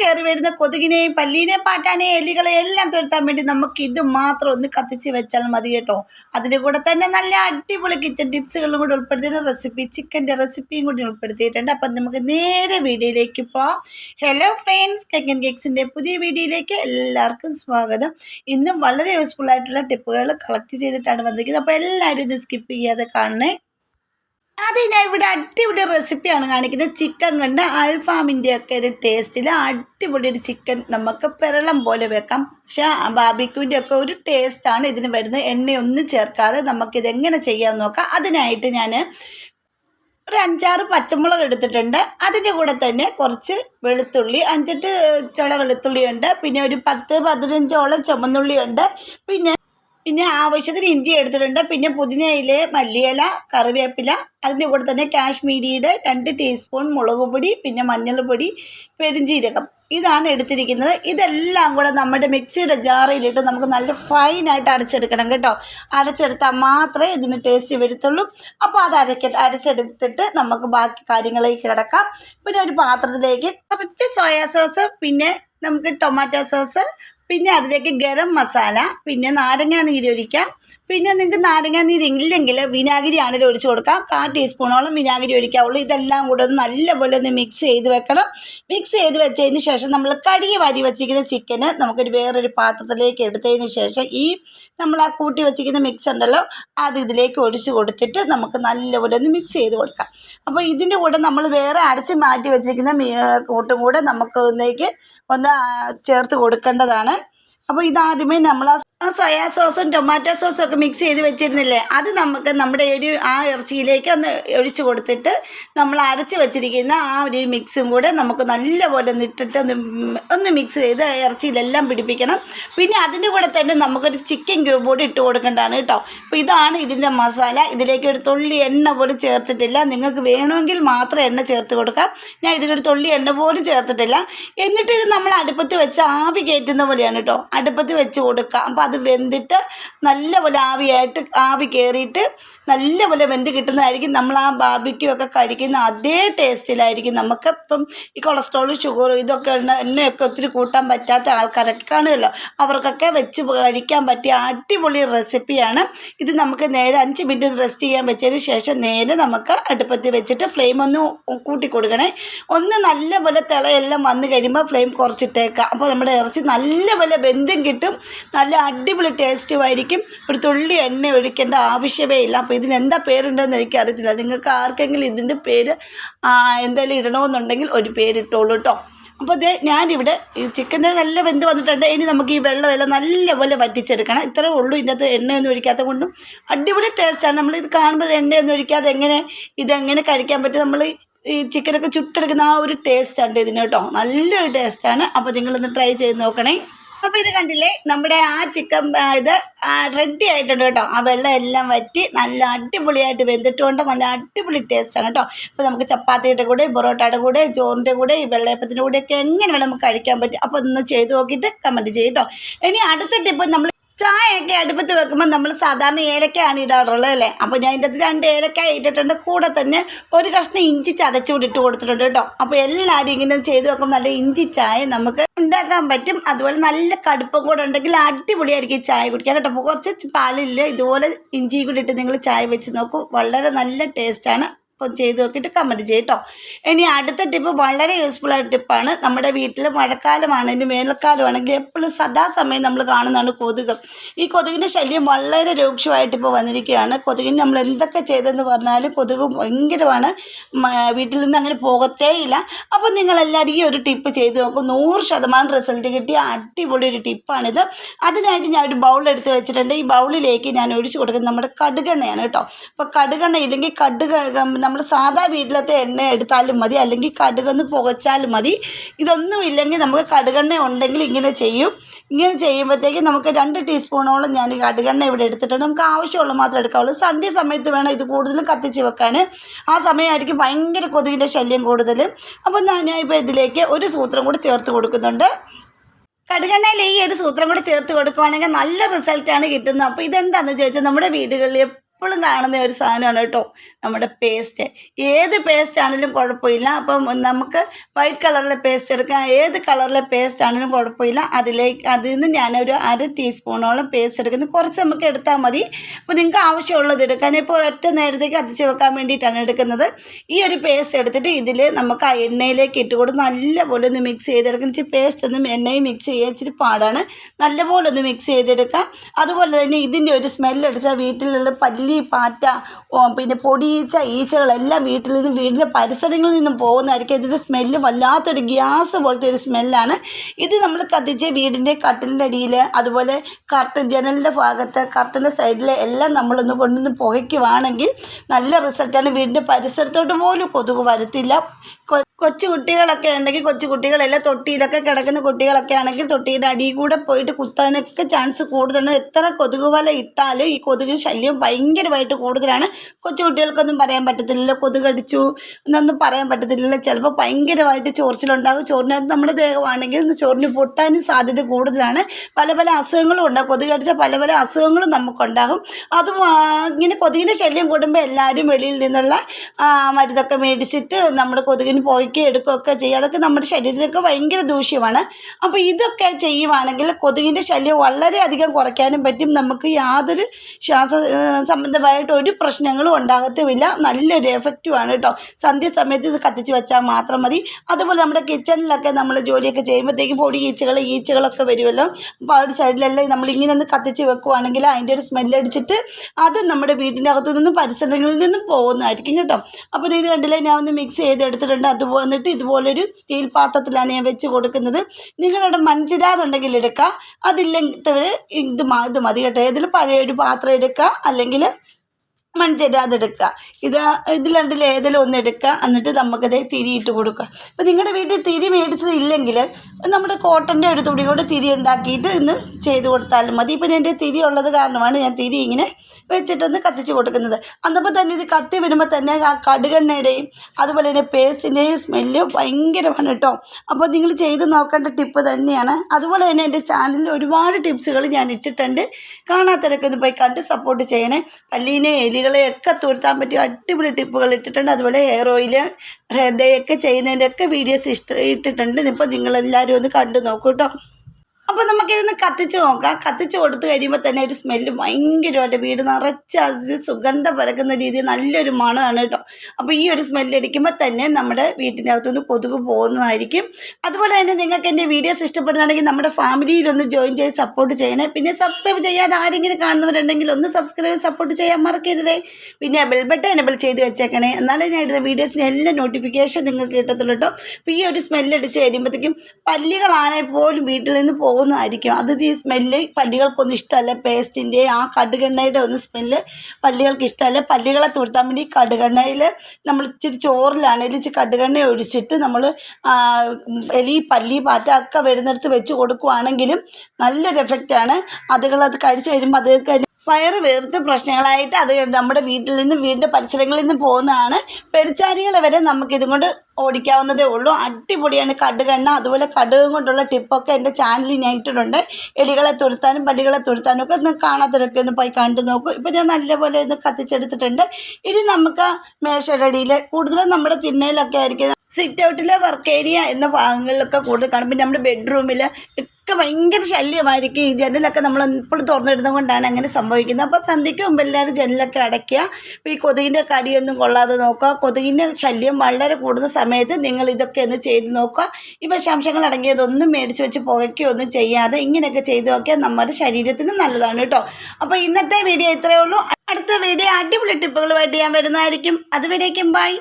കയറി വരുന്ന കൊതുകിനെയും പല്ലീനെയും പാറ്റാനെയും എലികളെ എല്ലാം തുരത്താൻ വേണ്ടി നമുക്ക് ഇത് മാത്രം ഒന്ന് കത്തിച്ച് വെച്ചാൽ മതി കേട്ടോ. അതിന്റെ കൂടെ തന്നെ നല്ല അടിപൊളി കിച്ചൺ ടിപ്സുകളും കൂടി ഉൾപ്പെടുത്തിയിട്ട് റെസിപ്പി ചിക്കന്റെ റെസിപ്പിയും കൂടി ഉൾപ്പെടുത്തിയിട്ടുണ്ട്. അപ്പം നമുക്ക് നേരെ വീഡിയോയിലേക്ക് പോവാം. ഹലോ ഫ്രണ്ട്സ് കെക്കൻ കേക്സിന്റെ പുതിയ വീഡിയോയിലേക്ക് എല്ലാവർക്കും സ്വാഗതം. ഇന്നും വളരെ യൂസ്ഫുൾ ആയിട്ടുള്ള ടിപ്പുകൾ കളക്ട് ചെയ്തിട്ടാണ് വന്നിരിക്കുന്നത്. അപ്പോൾ എല്ലാവരും ഇത് സ്കിപ്പ് ചെയ്യാതെ കാണണേ. അത് ഞാൻ ഇവിടെ അടിപൊളി റെസിപ്പിയാണ് കാണിക്കുന്നത്. ചിക്കൻ കണ്ട് അൽഫാമിന്റെ ഒക്കെ ഒരു ടേസ്റ്റിൽ അടിപൊളി ഒരു ചിക്കൻ നമുക്ക് പെരളം പോലെ വെക്കാം. പക്ഷേ ബാബിക്കുവിന്റെ ഒക്കെ ഒരു ടേസ്റ്റാണ് ഇതിന് വരുന്നത്. എണ്ണയൊന്നും ചേർക്കാതെ നമുക്കിതെങ്ങനെ ചെയ്യാമെന്ന് നോക്കാം. അതിനായിട്ട് ഞാൻ ഒരു അഞ്ചാറ് പച്ചമുളക് എടുത്തിട്ടുണ്ട്. അതിന്റെ കൂടെ തന്നെ കുറച്ച് വെളുത്തുള്ളി അഞ്ചെട്ട് ചുള വെളുത്തുള്ളിയുണ്ട്. പിന്നെ ഒരു പത്ത് പതിനഞ്ചോളം ചുമന്നുള്ളിയുണ്ട്. പിന്നെ പിന്നെ ആവശ്യത്തിന് ഇഞ്ചി എടുത്തിട്ടുണ്ട്. പിന്നെ പുതിനയില മല്ലിയില കറിവേപ്പില അതിന്റെ കൂടെ തന്നെ കാശ്മീരിയുടെ രണ്ട് ടീസ്പൂൺ മുളക് പൊടി പിന്നെ മഞ്ഞൾപ്പൊടി പെരിഞ്ചീരകം ഇതാണ് എടുത്തിരിക്കുന്നത്. ഇതെല്ലാം കൂടെ നമ്മുടെ മിക്സിയുടെ ജാറിലിട്ട് നമുക്ക് നല്ല ഫൈനായിട്ട് അരച്ചെടുക്കണം കേട്ടോ. അരച്ചെടുത്താൽ മാത്രമേ ഇതിന് ടേസ്റ്റ് വരുത്തുള്ളൂ. അപ്പോൾ അത് അരക്ക അരച്ചെടുത്തിട്ട് നമുക്ക് ബാക്കി കാര്യങ്ങളിലേക്ക് കിടക്കാം. പിന്നെ ഒരു പാത്രത്തിലേക്ക് കുറച്ച് സോയാ സോസ് പിന്നെ നമുക്ക് ടൊമാറ്റോ സോസ് പിന്നെ അതിലേക്ക് ഗരം മസാല പിന്നെ നാരങ്ങാ നീര് ഒഴിക്കാം. പിന്നെ നിങ്ങൾക്ക് നാരങ്ങ നീര് ഇല്ലെങ്കിൽ വിനാഗിരി ആണെങ്കിലും ഒഴിച്ചു കൊടുക്കാം. കാ ടീസ്പൂണോളം വിനാഗിരി ഒഴിക്കാവുള്ളൂ. ഇതെല്ലാം കൂടെ ഒന്ന് നല്ലപോലെ ഒന്ന് മിക്സ് ചെയ്ത് വെക്കണം. മിക്സ് ചെയ്ത് വെച്ചതിന് ശേഷം നമ്മൾ കഴുകി വാരി വെച്ചിരിക്കുന്ന ചിക്കന് നമുക്കൊരു വേറൊരു പാത്രത്തിലേക്ക് എടുത്തതിന് ശേഷം ഈ നമ്മൾ ആ കൂട്ടി വെച്ചിരിക്കുന്ന മിക്സ് ഉണ്ടല്ലോ അത് ഇതിലേക്ക് ഒഴിച്ച് കൊടുത്തിട്ട് നമുക്ക് നല്ലപോലെ ഒന്ന് മിക്സ് ചെയ്ത് കൊടുക്കാം. അപ്പോൾ ഇതിന്റെ കൂടെ നമ്മൾ വേറെ അരച്ച് മാറ്റി വെച്ചിരിക്കുന്ന കൂട്ടും കൂടെ നമുക്ക് ഒന്നേക്ക് ഒന്ന് ചേർത്ത് കൊടുക്കേണ്ടതാണ്. അപ്പോൾ ഇതാദ്യമേ നമ്മൾ ആ സോയാ സോസും ടൊമാറ്റോ സോസും ഒക്കെ മിക്സ് ചെയ്ത് വെച്ചിരുന്നില്ലേ? അത് നമുക്ക് നമ്മുടെ ഒരു ആ ഇറച്ചിയിലേക്ക് ഒന്ന് ഒഴിച്ചു കൊടുത്തിട്ട് നമ്മൾ അരച്ച് വെച്ചിരിക്കുന്ന ആ ഒരു മിക്സും കൂടെ നമുക്ക് നല്ലപോലെ ഒന്ന് ഇട്ടിട്ട് ഒന്ന് ഒന്ന് മിക്സ് ചെയ്ത് ഇറച്ചിയിലെല്ലാം പിടിപ്പിക്കണം. പിന്നെ അതിന്റെ കൂടെ തന്നെ നമുക്കൊരു ചിക്കൻ ക്യൂബ് കൂടി ഇട്ട് കൊടുക്കേണ്ടതാണ് കേട്ടോ. അപ്പോൾ ഇതാണ് ഇതിന്റെ മസാല. ഇതിലേക്ക് ഒരു തുള്ളി എണ്ണ പോലും ചേർത്തിട്ടില്ല. നിങ്ങൾക്ക് വേണമെങ്കിൽ മാത്രം എണ്ണ ചേർത്ത് കൊടുക്കാം. ഞാൻ ഇതിലൊരു തുള്ളി എണ്ണ പോലും ചേർത്തിട്ടില്ല. എന്നിട്ട് ഇത് നമ്മൾ അടുപ്പത്ത് വെച്ച് ആവി കയറ്റുന്ന പോലെയാണ് കേട്ടോ. അടുപ്പത്ത് വെച്ച് കൊടുക്കാം. അപ്പോൾ അത് വെന്തിട്ട് നല്ലപോലെ ആവിയായിട്ട് ആവി കയറിയിട്ട് നല്ലപോലെ വെന്ത് കിട്ടുന്നതായിരിക്കും നമ്മൾ ആ ബാർബിക്യൂ ഒക്കെ കഴിക്കുന്ന അതേ ടേസ്റ്റിലായിരിക്കും നമുക്ക്. ഇപ്പം ഈ കൊളസ്ട്രോൾ ഷുഗർ ഇതൊക്കെ എണ്ണ എണ്ണയൊക്കെ ഒത്തിരി കൂട്ടാൻ പറ്റാത്ത ആൾക്കാരൊക്കെ കാണുമല്ലോ. അവർക്കൊക്കെ വെച്ച് കഴിക്കാൻ പറ്റിയ അടിപൊളി റെസിപ്പിയാണ് ഇത് നമുക്ക് നേരെ അഞ്ച് മിനിറ്റ് റെസ്റ്റ് ചെയ്യാൻ വെച്ചതിന് ശേഷം നേരെ നമുക്ക് അടുപ്പത്ത് വെച്ചിട്ട് ഫ്ലെയിം ഒന്ന് കൂട്ടി കൊടുക്കണേ ഒന്ന് നല്ലപോലെ തിളയെല്ലാം വന്നു കഴിയുമ്പോൾ ഫ്ലെയിം കുറച്ചിട്ടേക്കാം. അപ്പോൾ നമ്മുടെ ഇറച്ചി നല്ലപോലെ ബന്ധം കിട്ടും. നല്ല അടിപൊളി ടേസ്റ്റുമായിരിക്കും ഒരു തുള്ളി എണ്ണ ഒഴിക്കേണ്ട ആവശ്യമേ ഇല്ല. അപ്പോൾ ഇതിന് എന്താ പേരുണ്ടെന്ന് എനിക്കറിയത്തില്ല. നിങ്ങൾക്ക് ആർക്കെങ്കിലും ഇതിന്റെ പേര് എന്തായാലും ഇടണമെന്നുണ്ടെങ്കിൽ ഒരു പേരിട്ടോളൂ കേട്ടോ അപ്പോൾ ഇത് ഞാനിവിടെ ഈ ചിക്കന്റെ നല്ല വെന്ത് വന്നിട്ടുണ്ട്. ഇനി നമുക്ക് ഈ വെള്ളമെല്ലാം നല്ലപോലെ വറ്റിച്ചെടുക്കണം. ഇത്രേ ഉള്ളൂ. ഇതിന്റെ അകത്ത് എണ്ണയൊന്നും ഒഴിക്കാത്ത കൊണ്ടും. അടിപൊളി ടേസ്റ്റാണ് നമ്മൾ ഇത് കാണുമ്പോൾ എണ്ണയൊന്നും ഒഴിക്കാതെ എങ്ങനെ ഇതെങ്ങനെ കഴിക്കാൻ പറ്റും? നമ്മൾ ഈ ചിക്കനൊക്കെ ചുട്ടെടുക്കുന്ന ആ ഒരു ടേസ്റ്റാണ് ഇതിന് കേട്ടോ നല്ലൊരു ടേസ്റ്റാണ് അപ്പോൾ നിങ്ങളൊന്ന് ട്രൈ ചെയ്ത് നോക്കണേ. അപ്പോൾ ഇത് കണ്ടില്ലേ? നമ്മുടെ ആ ചിക്കൻ ഇത് റെഡി ആയിട്ടുണ്ട് കേട്ടോ. ആ വെള്ളം എല്ലാം വറ്റി നല്ല അടിപൊളിയായിട്ട് വെന്തിട്ടുണ്ട്. നല്ല അടിപൊളി ടേസ്റ്റ് ആണ് കേട്ടോ. അപ്പോൾ നമുക്ക് ചപ്പാത്തിയുടെ കൂടെ പൊറോട്ടയുടെ കൂടെ ചോറിന്റെ കൂടെ ഈ വെള്ളയപ്പത്തിന്റെ കൂടെയൊക്കെ എങ്ങനെ വേണം നമുക്ക് കഴിക്കാൻ പറ്റും? അപ്പോൾ ഒന്ന് ചെയ്ത് നോക്കിയിട്ട് കമന്റ് ചെയ്യും കേട്ടോ. ഇനി അടുത്ത ടിപ്പ് നമ്മൾ ചായയൊക്കെ അടുപ്പത്ത് വെക്കുമ്പോൾ നമ്മൾ സാധാരണ ഏലക്കയാണ് ഇടാറുള്ളത് അല്ലേ? അപ്പോൾ ഞാൻ ഇതിന്റെ അകത്ത് രണ്ട് ഏലക്ക ഇട്ടിട്ടുണ്ട്. കൂടെ തന്നെ ഒരു കഷ്ണം ഇഞ്ചി ചതച്ചുകൂടി ഇട്ട് കൊടുത്തിട്ടുണ്ട് കേട്ടോ. അപ്പോൾ എല്ലാവരും ഇങ്ങനെ ചെയ്ത് വെക്കുമ്പോൾ നല്ല ഇഞ്ചി ചായ നമുക്ക് ഉണ്ടാക്കാൻ പറ്റും. അതുപോലെ നല്ല കടുപ്പം കൂടെ ഉണ്ടെങ്കിൽ അടിപൊളിയായിരിക്കും ചായ കുടിക്കാൻ കേട്ടോ. അപ്പോൾ കുറച്ച് പാലില്ല ഇതുപോലെ ഇഞ്ചി കൂടി ഇട്ട് നിങ്ങൾ ചായ വെച്ച് നോക്കും. വളരെ നല്ല ടേസ്റ്റാണ് അപ്പം ചെയ്ത് നോക്കിയിട്ട് കമന്റ് ചെയ്യും കേട്ടോ ഇനി അടുത്ത ടിപ്പ് വളരെ യൂസ്ഫുൾ ആയ ടിപ്പാണ് നമ്മുടെ വീട്ടിൽ മഴക്കാലമാണെങ്കിലും വേനൽക്കാലമാണെങ്കിലും എപ്പോഴും സദാസമയം നമ്മൾ കാണുന്നതാണ് കൊതുക്. ഈ കൊതുകിന്റെ ശല്യം വളരെ രൂക്ഷമായിട്ട് ഇപ്പോൾ വന്നിരിക്കുകയാണ്. കൊതുകിന് നമ്മൾ എന്തൊക്കെ ചെയ്തെന്ന് പറഞ്ഞാലും കൊതുക് ഭയങ്കരമാണ്. വീട്ടിൽ നിന്ന് അങ്ങനെ പോകത്തേയില്ല. അപ്പോൾ നിങ്ങളെല്ലാവരും ഈ ഒരു ടിപ്പ് ചെയ്ത് നോക്കും. നൂറ് ശതമാനം റിസൾട്ട് കിട്ടിയ അടിപൊളി ഒരു ടിപ്പാണിത് അതിനായിട്ട് ഞാൻ ഒരു ബൗൾ എടുത്ത് വെച്ചിട്ടുണ്ട്. ഈ ബൗളിലേക്ക് ഞാൻ ഒഴിച്ച് കൊടുക്കുന്നത് നമ്മുടെ കടുകെണ്ണയാണ് കേട്ടോ. അപ്പോൾ കടുകെണ്ണ ഇല്ലെങ്കിൽ കടുക് നമ്മൾ സാധാ വീട്ടിലത്തെ എണ്ണ എടുത്താലും മതി അല്ലെങ്കിൽ കടുകൊന്ന് പുകച്ചാലും മതി. ഇതൊന്നും ഇല്ലെങ്കിൽ നമുക്ക് കടുകെണ്ണ ഉണ്ടെങ്കിൽ ഇങ്ങനെ ചെയ്യും. ഇങ്ങനെ ചെയ്യുമ്പോഴത്തേക്ക് നമുക്ക് രണ്ട് ടീസ്പൂണോളം ഞാൻ കടുകെണ്ണ ഇവിടെ എടുത്തിട്ടുണ്ട്. നമുക്ക് ആവശ്യമുള്ള മാത്രം എടുക്കാവുള്ളൂ. സന്ധ്യ സമയത്ത് വേണം ഇത് കൂടുതലും കത്തിച്ച് വെക്കാൻ ആ സമയമായിരിക്കും ഭയങ്കര കൊതുകിന്റെ ശല്യം കൂടുതൽ അപ്പോൾ ഞാൻ ഇപ്പോൾ ഇതിലേക്ക് ഒരു സൂത്രം കൂടി ചേർത്ത് കൊടുക്കുന്നുണ്ട്. കടുകെണ്ണയിൽ ഈ ഒരു സൂത്രം കൂടി ചേർത്ത് കൊടുക്കുവാണെങ്കിൽ നല്ല റിസൾട്ടാണ് കിട്ടുന്നത്. അപ്പോൾ ഇതെന്താണെന്ന് ചോദിച്ചാൽ നമ്മുടെ വീടുകളിൽ എപ്പോഴും കാണുന്ന ഒരു സാധനമാണ് കേട്ടോ നമ്മുടെ പേസ്റ്റ് ഏത് പേസ്റ്റ് ആണെങ്കിലും കുഴപ്പമില്ല. അപ്പം നമുക്ക് വൈറ്റ് കളറിലെ പേസ്റ്റ് എടുക്കാം. ഏത് കളറിലെ പേസ്റ്റ് ആണെങ്കിലും കുഴപ്പമില്ല. അതിലേക്ക് അതിൽ നിന്ന് ഞാനൊരു അര ടീസ്പൂണോളം പേസ്റ്റ് എടുക്കുന്നു. കുറച്ച് നമുക്ക് എടുത്താൽ മതി. അപ്പോൾ നിങ്ങൾക്ക് ആവശ്യമുള്ളത് എടുക്കാൻ. ഇപ്പോൾ ഒറ്റ നേരത്തേക്ക് അതിച്ച് വെക്കാൻ വേണ്ടിയിട്ടാണ് എടുക്കുന്നത്. ഈ ഒരു പേസ്റ്റ് എടുത്തിട്ട് ഇതിൽ നമുക്ക് ആ എണ്ണയിലേക്ക് ഇട്ട് കൊടുത്ത് നല്ലപോലെ ഒന്ന് മിക്സ് ചെയ്തെടുക്കണം. ഇച്ചിരി പേസ്റ്റ് ഒന്നും എണ്ണയും മിക്സ് ചെയ്യാൻ ഇച്ചിരി പാടാണ്. നല്ലപോലെ ഒന്ന് മിക്സ് ചെയ്തെടുക്കാം. അതുപോലെ തന്നെ ഇതിന്റെ ഒരു സ്മെല്ലടിച്ചാൽ വീട്ടിലുള്ള പല്ലി പാറ്റ ഓ, പിന്നെ പൊടിയീച്ച ഈച്ചകളെല്ലാം വീട്ടിൽ നിന്നും വീടിന്റെ പരിസരങ്ങളിൽ നിന്നും പോകുന്നതായിരിക്കും. ഇതിന്റെ സ്മെല്ല് വല്ലാത്തൊരു ഗ്യാസ് പോലത്തെ ഒരു സ്മെല്ലാണ് ഇത് നമ്മൾ കത്തിച്ച് വീടിന്റെ കട്ടിലിന്റെ അടിയിൽ അതുപോലെ കർട്ടൻ ജനലിന്റെ ഭാഗത്ത് കർട്ടന്റെ സൈഡിൽ എല്ലാം നമ്മളൊന്ന് കൊണ്ടുവന്ന് പുകയ്ക്കുവാണെങ്കിൽ നല്ല റിസൾട്ടാണ് വീടിന്റെ പരിസരത്തോട്ട് പോലും കൊതുക് വരത്തില്ല. കൊച്ചു കുട്ടികളൊക്കെ ഉണ്ടെങ്കിൽ കൊച്ചു കുട്ടികളെല്ലാം തൊട്ടിയിലൊക്കെ കിടക്കുന്ന കുട്ടികളൊക്കെ ആണെങ്കിൽ തൊട്ടിയുടെ അടിയിൽ കൂടെ പോയിട്ട് കുത്താനൊക്കെ ചാൻസ് കൂടുതലാണ്. എത്ര കൊതുക് വല ഇട്ടാലും ഈ കൊതുക് ശല്യം ഭയങ്കരമായിട്ട് കൂടുതലാണ്. കൊച്ചു കുട്ടികൾക്കൊന്നും പറയാൻ പറ്റത്തില്ലല്ലോ കൊതുകടിച്ചു എന്നൊന്നും പറയാൻ പറ്റത്തില്ലല്ലോ. ചിലപ്പോൾ ഭയങ്കരമായിട്ട് ചോർച്ചിലുണ്ടാകും ചോറിനകത്ത് നമ്മുടെ ദേഹമാണെങ്കിൽ ചോറിന് പൊട്ടാനും സാധ്യത കൂടുതലാണ്. പല പല അസുഖങ്ങളും ഉണ്ടാകും. കൊതുക് അടിച്ച പല പല അസുഖങ്ങളും നമുക്കുണ്ടാകും. അതും ഇങ്ങനെ കൊതുകിന്റെ ശല്യം കൂടുമ്പോൾ എല്ലാവരും വെളിയിൽ നിന്നുള്ള മരുന്നൊക്കെ മേടിച്ചിട്ട് നമ്മുടെ കൊതുകിന് പോയിക്കുകയും എടുക്കുകയൊക്കെ ചെയ്യും. അതൊക്കെ നമ്മുടെ ശരീരത്തിനൊക്കെ ഭയങ്കര ദൂഷ്യമാണ്. അപ്പോൾ ഇതൊക്കെ ചെയ്യുവാണെങ്കിൽ കൊതുകിന്റെ ശല്യം വളരെയധികം കുറയ്ക്കാനും പറ്റും. നമുക്ക് യാതൊരു ശ്വാസ സംബന്ധമായിട്ട് ഒരു പ്രശ്നങ്ങളും ഉണ്ടാകത്തുമില്ല. നല്ലൊരു എഫക്റ്റുമാണ് കേട്ടോ. സന്ധ്യസമയത്ത് ഇത് കത്തിച്ച് വെച്ചാൽ മാത്രം മതി. അതുപോലെ നമ്മുടെ കിച്ചണിലൊക്കെ നമ്മൾ ജോലിയൊക്കെ ചെയ്യുമ്പോഴത്തേക്കും പൊടി ഈച്ചകൾ ഈച്ചകളൊക്കെ വരുമല്ലോ. അപ്പോൾ ആ ഒരു സൈഡിലെല്ലാം നമ്മളിങ്ങനെ ഒന്ന് കത്തിച്ച് വെക്കുവാണെങ്കിൽ അതിന്റെ ഒരു സ്മെല്ലടിച്ചിട്ട് അത് നമ്മുടെ വീടിന്റെ അകത്തു നിന്നും പരിസരങ്ങളിൽ നിന്നും പോകുന്നതായിരിക്കും കേട്ടോ. അപ്പോൾ ഇത് കണ്ടില്ലേ? ഞാൻ ഒന്ന് മിക്സ് ചെയ്തെടുത്തിട്ടുണ്ട്. അത് വന്നിട്ട് ഇതുപോലൊരു സ്റ്റീൽ പാത്രത്തിലാണ് ഞാൻ വെച്ച് കൊടുക്കുന്നത്. നിങ്ങളുടെ മൺചിരാതുണ്ടെങ്കിൽ എടുക്കുക അതില്ലെങ്കിൽ ഇത് ഇത് മതി കേട്ടോ. ഏതെങ്കിലും പഴയൊരു പാത്രം എടുക്കുക അല്ലെങ്കിൽ മൺചെടി അതെടുക്കുക. ഇത് ഇതിൽ രണ്ടിൽ ഏതെങ്കിലും ഒന്ന് എടുക്കുക. എന്നിട്ട് നമുക്കത് തിരിയിട്ട് കൊടുക്കുക. അപ്പോൾ നിങ്ങളുടെ വീട്ടിൽ തിരി മേടിച്ചത് ഇല്ലെങ്കിൽ നമ്മുടെ കോട്ടന്റെ ഒരു തുണി കൊണ്ട് തിരി ഉണ്ടാക്കിയിട്ട് ഇന്ന് ചെയ്ത് കൊടുത്താലും മതി. ഇപ്പം എന്റെ തിരി ഉള്ളത് കാരണമാണ് ഞാൻ തിരി ഇങ്ങനെ വെച്ചിട്ടൊന്ന് കത്തിച്ച് കൊടുക്കുന്നത്. അന്നപ്പോൾ തന്നെ ഇത് കത്തി വരുമ്പോൾ തന്നെ ആ കടുകെണ്ണയുടെയും അതുപോലെ തന്നെ പേസ്റ്റിന്റെയും സ്മെല്ല് ഭയങ്കരമാണ് കേട്ടോ. അപ്പോൾ നിങ്ങൾ ചെയ്ത് നോക്കേണ്ട ടിപ്പ് തന്നെയാണ്. അതുപോലെ തന്നെ എന്റെ ചാനലിൽ ഒരുപാട് ടിപ്സുകൾ ഞാൻ ഇട്ടിട്ടുണ്ട്. കാണാത്തവരൊക്കെ ഒന്ന് പോയി കണ്ട് സപ്പോർട്ട് ചെയ്യണേ. പല്ലീനെ എലികളെ ഒക്കെ തുരുത്താൻ പറ്റിയ അടിപൊളി ടിപ്പുകൾ ഇട്ടിട്ടുണ്ട്. അതുപോലെ ഹെയർ ഓയിൽ ഹെയർ ഡേ ഒക്കെ ചെയ്യുന്നതിന്റെ ഒക്കെ വീഡിയോസ് ഇഷ്ട ഇട്ടിട്ടുണ്ട്. ഇപ്പോൾ നിങ്ങളെല്ലാവരും ഒന്ന് കണ്ടു നോക്കൂ കേട്ടോ അപ്പോൾ നമുക്കിതൊന്ന് കത്തിച്ച് നോക്കാം. കത്തിച്ച് കൊടുത്തു കഴിയുമ്പോൾ തന്നെ ഒരു സ്മെല്ല് ഭയങ്കരമായിട്ട് വീട് നിറച്ച് അതൊരു സുഗന്ധം പരക്കുന്ന രീതിയിൽ നല്ലൊരു മണമാണ് കേട്ടോ. അപ്പോൾ ഈ ഒരു സ്മെല്ല് അടിക്കുമ്പോൾ തന്നെ നമ്മുടെ വീട്ടിന്റെ അകത്തുനിന്ന് കൊതുക് പോകുന്നതായിരിക്കും. അതുപോലെ തന്നെ നിങ്ങൾക്ക് എന്റെ വീഡിയോസ് ഇഷ്ടപ്പെടുന്നുണ്ടെങ്കിൽ നമ്മുടെ ഫാമിലിയിലൊന്ന് ജോയിൻ ചെയ്ത് സപ്പോർട്ട് ചെയ്യണേ. പിന്നെ സബ്സ്ക്രൈബ് ചെയ്യാതെ ആരെങ്കിലും കാണുന്നവരുണ്ടെങ്കിൽ ഒന്ന് സബ്സ്ക്രൈബ് സപ്പോർട്ട് ചെയ്യാൻ മറക്കരുതേ. പിന്നെ ബെൽ ബട്ടൺ എനബിൾ ചെയ്ത് വെച്ചേക്കണേ. എന്നാലേ ഞാൻ ഇടുന്ന വീഡിയോസിന് എല്ലാ നോട്ടിഫിക്കേഷൻ നിങ്ങൾക്ക് കിട്ടത്തുള്ളൂ കേട്ടോ. അപ്പോൾ ഈ ഒരു സ്മെല്ല് അടിച്ച് കഴിയുമ്പോഴത്തേക്കും പല്ലികളാണെങ്കിൽ പോലും വീട്ടിൽ നിന്ന് പോകുന്നതായിരിക്കും. അത് ഈ സ്മെല്ല് പല്ലികൾക്കൊന്നും ഇഷ്ടമല്ല. പേസ്റ്റിന്റെ ആ കടുകെണ്ണയുടെ ഒന്ന് സ്മെല്ല് പല്ലികൾക്ക് ഇഷ്ടമല്ല. പല്ലികളെ തുരുത്താൻ വേണ്ടി കടുകെണ്ണയിൽ നമ്മൾ ഇച്ചിരി ചോറിലാണെങ്കിൽ ഇച്ചിരി കടുകെണ്ണ ഒഴിച്ചിട്ട് നമ്മൾ എലി പല്ലി പാറ്റ ഒക്കെ വരുന്നിടത്ത് വെച്ച് കൊടുക്കുവാണെങ്കിലും നല്ലൊരു എഫക്റ്റാണ് അതുകളത് കഴിച്ച് കഴിയുമ്പോൾ അത് വയറ് വേർത്ത് പ്രശ്നങ്ങളായിട്ട് അത് നമ്മുടെ വീട്ടിൽ നിന്നും വീടിന്റെ പരിസരങ്ങളിൽ നിന്നും പോകുന്നതാണ്. പെരിച്ചാരികളെ വരെ നമുക്ക് ഇതും കൊണ്ട് ഓടിക്കാവുന്നതേ ഉള്ളൂ. അടിപൊളിയാണ് കടുകെണ്ണ അതുപോലെ കടുകും കൊണ്ടുള്ള ടിപ്പൊക്കെ എന്റെ ചാനലിൽ ഞാൻ ഇട്ടിട്ടുണ്ട്. എലികളെ തുരുത്താനും പല്ലികളെ തുരുത്താനും ഒക്കെ ഒന്ന് കാണാത്തവരൊക്കെ ഒന്ന് പോയി കണ്ടു നോക്കും. ഇപ്പം ഞാൻ നല്ലപോലെ ഒന്ന് കത്തിച്ചെടുത്തിട്ടുണ്ട്. ഇനി നമുക്ക് മേശയുടെ അടിയിൽ കൂടുതലും നമ്മുടെ തിണ്ണയിലൊക്കെ ആയിരിക്കും സിറ്റ് ഔട്ടിലെ വർക്ക് ഏരിയ എന്ന ഭാഗങ്ങളിലൊക്കെ കൂടുതൽ കാണും. പിന്നെ നമ്മുടെ ബെഡ്റൂമിൽ ഒക്കെ ഭയങ്കര ശല്യമായിരിക്കും. ഈ ജനലൊക്കെ നമ്മൾ എപ്പോഴും തുറന്നിടുന്നത് കൊണ്ടാണ് അങ്ങനെ സംഭവിക്കുന്നത്. അപ്പോൾ സന്ധ്യയ്ക്ക് മുമ്പ് എല്ലാവരും ജനലൊക്കെ അടയ്ക്കുക. അപ്പോൾ ഈ കൊതുകിന്റെ കടിയൊന്നും കൊള്ളാതെ നോക്കുക. കൊതുകിന്റെ ശല്യം വളരെ കൂടുന്ന സമയത്ത് നിങ്ങൾ ഇതൊക്കെ ഒന്ന് ചെയ്ത് നോക്കുക. ഈ വിഷാംശങ്ങൾ അടങ്ങിയതൊന്നും മേടിച്ച് വെച്ച് പുകയ്ക്കുകയോ ഒന്നും ചെയ്യാതെ ഇങ്ങനെയൊക്കെ ചെയ്ത് നോക്കിയാൽ നമ്മുടെ ശരീരത്തിന് നല്ലതാണ് കേട്ടോ. അപ്പോൾ ഇന്നത്തെ വീഡിയോ ഇത്രയേ ഉള്ളൂ. അടുത്ത വീഡിയോ അടിപൊളി ടിപ്പുകളുമായിട്ട് ഞാൻ വരുന്നതായിരിക്കും. അതുവരേക്കും ബൈ.